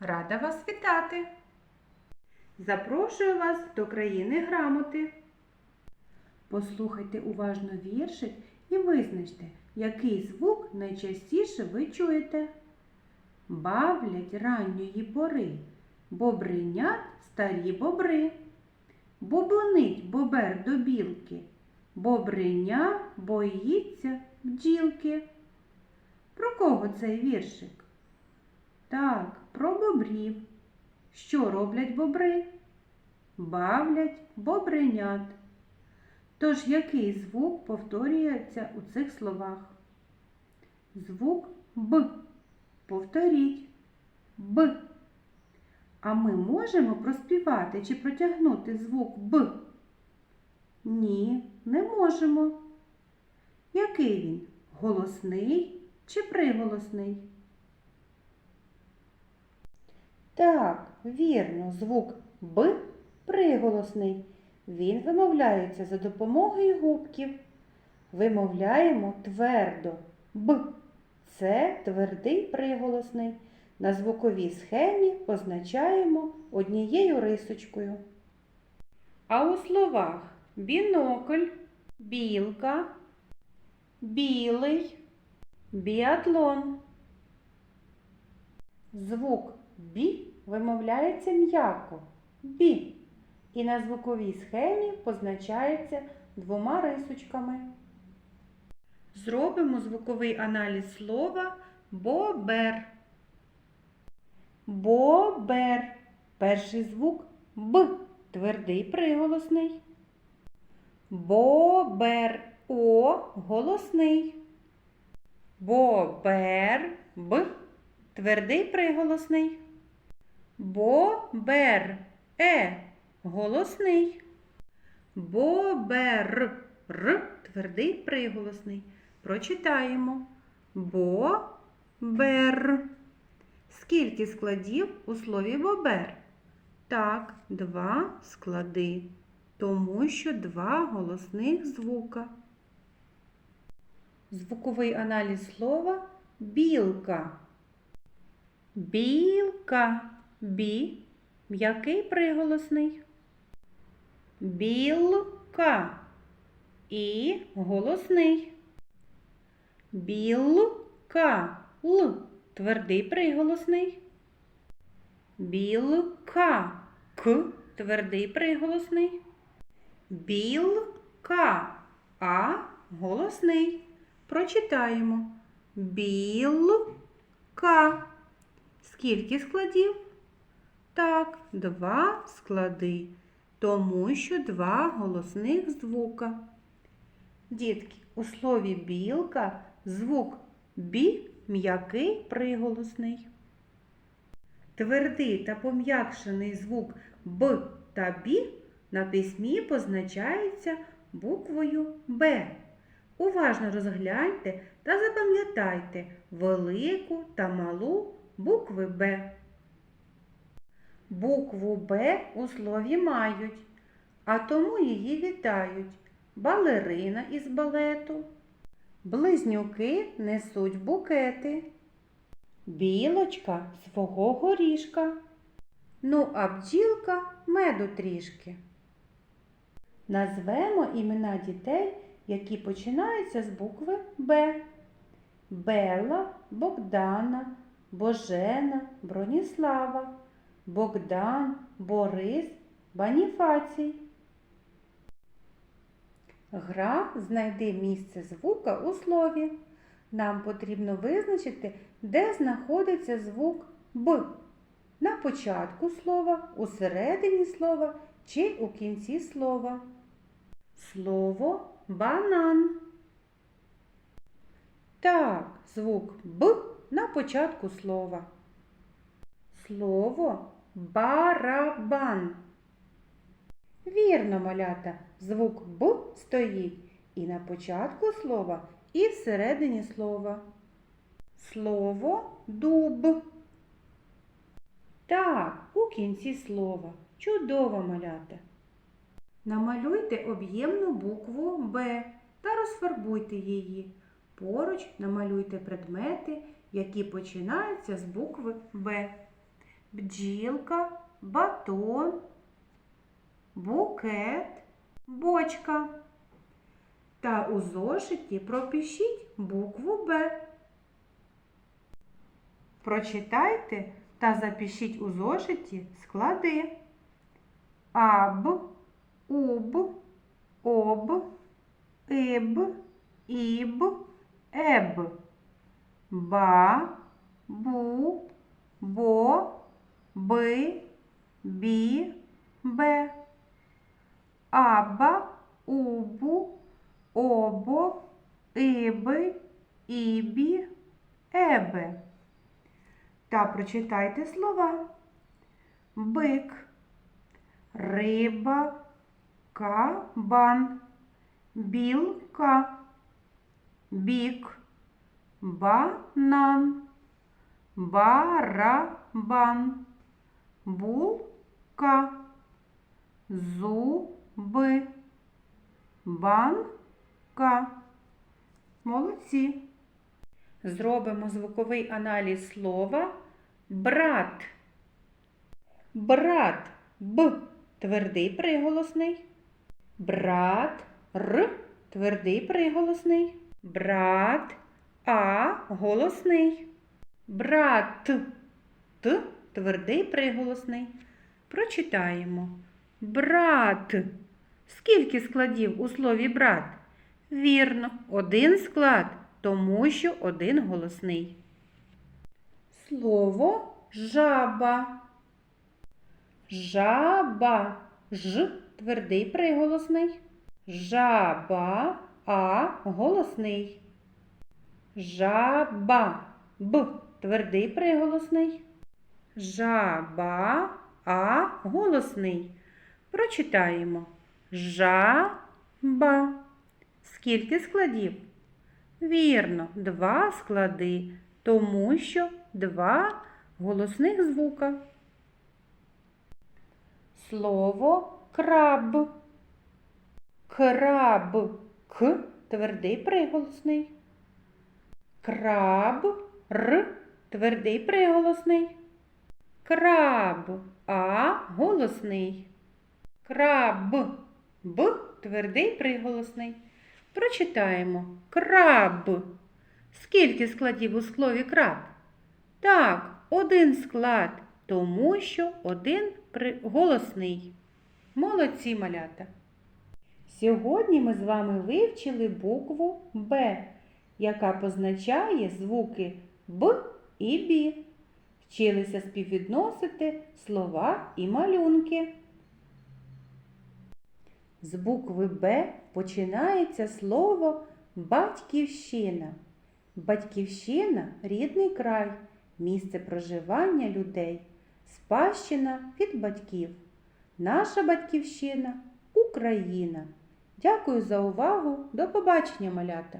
Рада вас вітати! Запрошую вас до країни грамоти. Послухайте уважно віршик і визначте, який звук найчастіше ви чуєте. Бавлять ранньої пори, бобринят старі бобри. Бобонить бобер до білки, бобриня боїться бджілки. Про кого цей віршик? Так, про бобрів. Що роблять бобри? Бавлять бобринят. Тож який звук повторюється у цих словах? Звук Б. Повторіть Б. А ми можемо проспівати чи протягнути звук Б? Ні, не можемо. Який він? Голосний чи приголосний? Так, вірно, звук Б приголосний. Він вимовляється за допомогою губків. Вимовляємо твердо Б. Це твердий приголосний. На звуковій схемі позначаємо однією рисочкою. А у словах бінокль, білка, білий, біатлон. Звук бі вимовляється м'яко бі. І на звуковій схемі позначається двома рисочками. Зробимо звуковий аналіз слова бобер. Бобер. Перший звук Б. Твердий приголосний. Бобер. О голосний. Бобер. Б. Твердий приголосний. Бобер. Е. Голосний. Бобер. Р. Твердий приголосний. Прочитаємо. Бобер. Скільки складів у слові бобер? Так, два склади, тому що два голосних звука. Звуковий аналіз слова білка. Білка. Бі. М'який приголосний. Білка. І голосний. Білка. Л. Твердий приголосний. Білка. К. Твердий приголосний. Білка. А. Голосний. Прочитаємо. Білка. Скільки складів? Так, два склади, тому що два голосних звука. Дітки, у слові білка звук бі м'який приголосний. Твердий та пом'якшений звук Б та Бі на письмі позначається буквою Б. Уважно розгляньте та запам'ятайте велику та малу букви Б. Букву Б у слові мають, а тому її вітають балерина із балету. Близнюки несуть букети. Білочка свого горішка. Ну, а бджілка меду трішки. Назвемо імена дітей, які починаються з букви Б. Бела, Богдана, Божена, Броніслава, Богдан, Борис, Баніфацій. Гра знайди місце звука у слові. Нам потрібно визначити, де знаходиться звук Б. На початку слова, у середині слова чи у кінці слова. Слово банан. Так, звук Б на початку слова. Слово барабан. Вірно, малята, звук Б стоїть і на початку слова, і всередині слова. Слово дуб. Так, у кінці слова. Чудово малята. Намалюйте об'ємну букву Б та розфарбуйте її. Поруч намалюйте предмети, які починаються з букви Б. бджілка, батон, букет, бочка. Та у зошиті пропишіть букву Б. Прочитайте та запишіть у зошиті склади. Аб, уб, об, иб, іб, еб. Ба, бу, бо, би, бі, бе. Аба, убу, обо, иби, ібі, ебе. Та прочитайте слова. Бик, риба, кабан, білка, бік, банан, барабан, булка, зуби, банка. Молодці. Зробимо звуковий аналіз слова брат. Брат Б твердий приголосний. Брат Р твердий приголосний. Брат А голосний. Брат Т твердий приголосний. Прочитаємо. Брат. Скільки складів у слові брат? Вірно, один склад, тому що один голосний. Слово жаба. Жаба. Ж твердий приголосний. Жаба А голосний. Жаба. Б твердий приголосний. Жаба А голосний. Прочитаємо. Жаба. Скільки складів? Вірно, два склади, тому що два голосних звука. Слово краб. Краб. К твердий приголосний. Краб. Р твердий приголосний. Краб. А голосний. Краб. Б твердий приголосний. Прочитаємо краб. Скільки складів у слові краб? Так, один склад, тому що один при- голосний. Молодці малята. Сьогодні ми з вами вивчили букву Б, яка позначає звуки Б і Б. Вчилися співвідносити слова і малюнки. З букви Б починається слово батьківщина. Батьківщина рідний край, місце проживання людей, спадщина від батьків. Наша батьківщина Україна. Дякую за увагу. До побачення, малята!